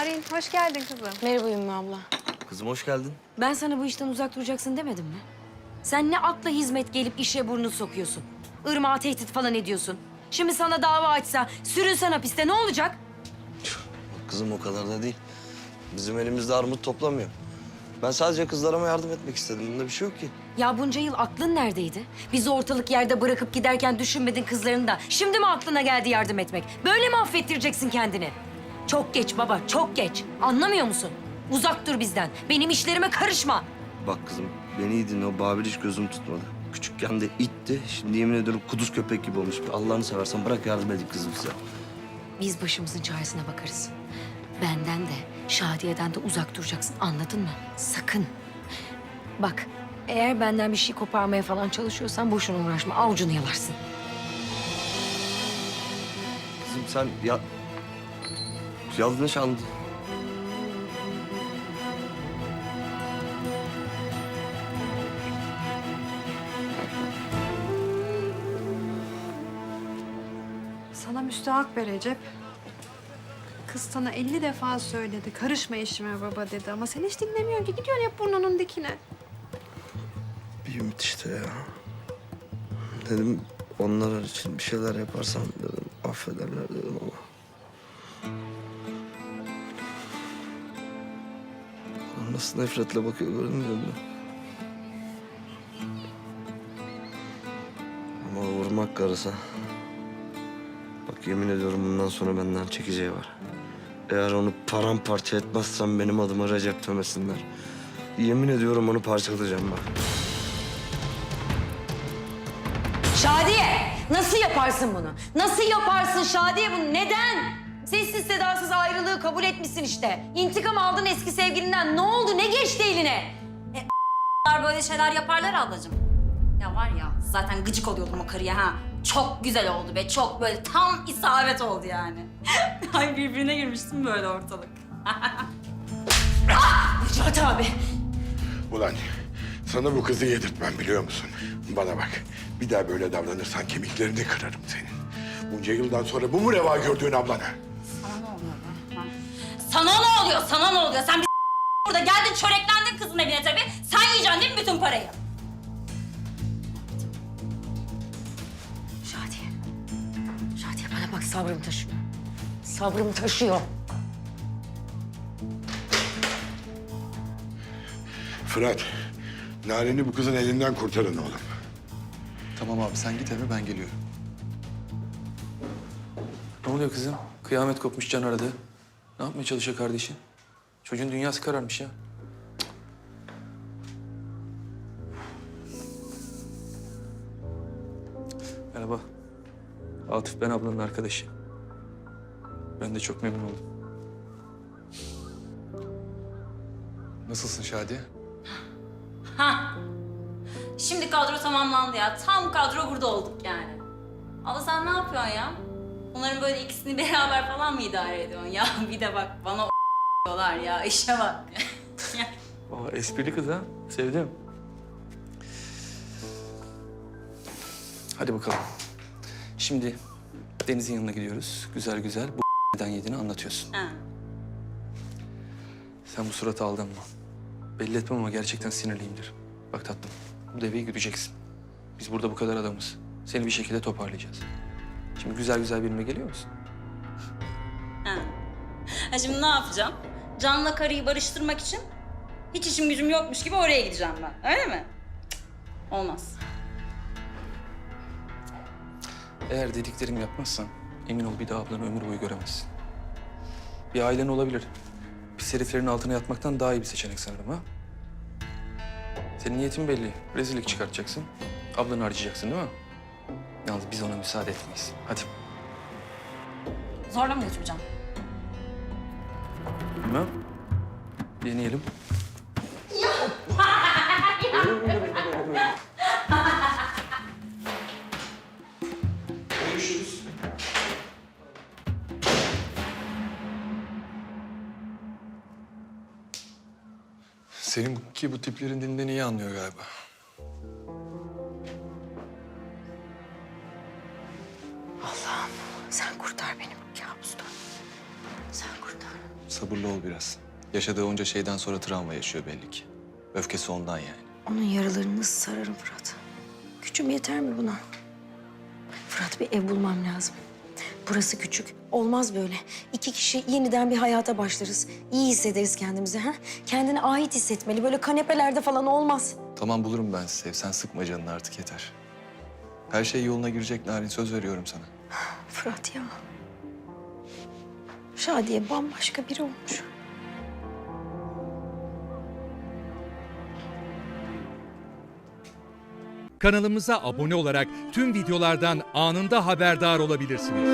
Narin hoş geldin kızım. Merhaba Ümmü abla. Kızım hoş geldin. Ben sana bu işten uzak duracaksın demedim mi? Sen ne akla hizmet gelip işe burnunu sokuyorsun? Irmağa tehdit falan ediyorsun. Şimdi sana dava açsa, sürünsen hapiste ne olacak? Kızım o kadar da değil. Bizim elimizde armut toplamıyor. Ben sadece kızlarıma yardım etmek istedim. Bunda bir şey yok ki. Ya bunca yıl aklın neredeydi? Bizi ortalık yerde bırakıp giderken düşünmedin kızlarını da. Şimdi mi aklına geldi yardım etmek? Böyle mi affettireceksin kendini? Çok geç baba, çok geç. Anlamıyor musun? Uzak dur bizden. Benim işlerime karışma. Bak kızım beni iyi dinle. O Babil hiç gözüm tutmadı. Küçükken de itti. Şimdi yemin ediyorum kuduz köpek gibi olmuş. Allah'ını seversen bırak yardım edeyim kızım size. Biz başımızın çaresine bakarız. Benden de, Şadiye'den de uzak duracaksın. Anladın mı? Sakın. Bak, eğer benden bir şey koparmaya falan çalışıyorsan boşuna uğraşma. Avucunu yalarsın. Kızım sen ya... Yanlış anladın. Sana müstahak be Recep. Kız sana 50 defa söyledi. Karışma işime baba dedi ama sen hiç dinlemiyorsun ki. Gidiyorsun hep burnunun dikine. Bir ümit işte ya. Dedim onlar için bir şeyler yaparsam dedim affederler dedim ama. Nasıl nefretle bakıyor görünmüyor mu? Ama vurmak karısa. Bak yemin ediyorum bundan sonra benden çekeceği var. Eğer onu paramparça etmezsem benim adıma Recep demesinler. Yemin ediyorum onu parçalayacağım bak. Şadiye! Nasıl yaparsın bunu? Nasıl yaparsın Şadiye bunu? Neden? Sessiz sedasız ayrılığı kabul etmişsin işte. İntikam aldın eski sevgilinden. Ne oldu? Ne geçti eline? Bunlar böyle şeyler yaparlar ablacığım. Ya var ya zaten gıcık oluyordum o karıya ha. Çok güzel oldu be. Çok böyle tam isabet oldu yani. Ay birbirine girmiştim böyle ortalık. Necat abi. Ulan sana bu kızı yedirtmem biliyor musun? Bana bak. Bir daha böyle davranırsan kemiklerini kırarım senin. Bunca yıldan sonra bu mu reva gördüğün ablana? Sana ne oluyor? Sana ne oluyor? Sen bir burada geldin çöreklendin kızın evine tabii. Sen yiyeceksin değil mi bütün parayı? Şadiye. Şadiye bana bak sabrım taşıyor. Sabrım taşıyor. Fırat, Narin'i bu kızın elinden kurtarın oğlum. Tamam abi sen git eve ben geliyorum. Ne oluyor kızım? Kıyamet kopmuş can aradı. Ne yapmaya çalışıyor kardeşin? Çocuğun dünyası kararmış ya. Merhaba. Atıf ben ablanın arkadaşı. Ben de çok memnun oldum. Nasılsın Şadiye? Ha. Şimdi kadro tamamlandı ya. Tam kadro burada olduk yani. Ama sen ne yapıyorsun ya? Onların böyle ikisini beraber falan mı idare ediyorsun ya? Bir de bak bana diyorlar ya. işe bak. Aa, esprili kız ha. Sevdim. Hadi bakalım. Şimdi Deniz'in yanına gidiyoruz. Güzel güzel bu neden yediğini anlatıyorsun. ha. Sen bu suratı aldanma. Belli etmem ama gerçekten sinirliyimdir. Bak tatlım, bu deveyi güdeceksin. Biz burada bu kadar adamız. Seni bir şekilde toparlayacağız. Şimdi güzel güzel benimle geliyor musun? Ha. ha şimdi ne yapacağım? Can'la karıyı barıştırmak için hiç işim gücüm yokmuş gibi oraya gideceğim ben. Öyle mi? Cık, Olmaz. Eğer dediklerimi yapmazsan emin ol bir daha ablanı ömür boyu göremezsin. Bir ailen olabilir. Pis heriflerin altına yatmaktan daha iyi bir seçenek sanırım ha? Senin niyetin belli. Rezillik çıkartacaksın. Ablanı harcayacaksın değil mi? Yalnız biz ona müsaade etmeyiz. Hadi. Zorla mı götüreceğim? Bilmem. Deneyelim. Görüşürüz. Seninki bu tiplerin dilinden iyi anlıyor galiba. Sabırlı ol biraz. Yaşadığı onca şeyden sonra travma yaşıyor belli ki. Öfkesi ondan yani. Onun yaralarını nasıl sararım Fırat? Gücüm yeter mi buna? Fırat bir ev bulmam lazım. Burası küçük. Olmaz böyle. İki kişi yeniden bir hayata başlarız. İyi hissederiz kendimizi. Ha? Kendine ait hissetmeli. Böyle kanepelerde falan olmaz. Tamam bulurum ben sizi ev. Sen sıkma canını artık yeter. Her şey yoluna girecek Narin. Söz veriyorum sana. Fırat ya. Şadiye bambaşka biri olmuş. Kanalımıza abone olarak tüm videolardan anında haberdar olabilirsiniz.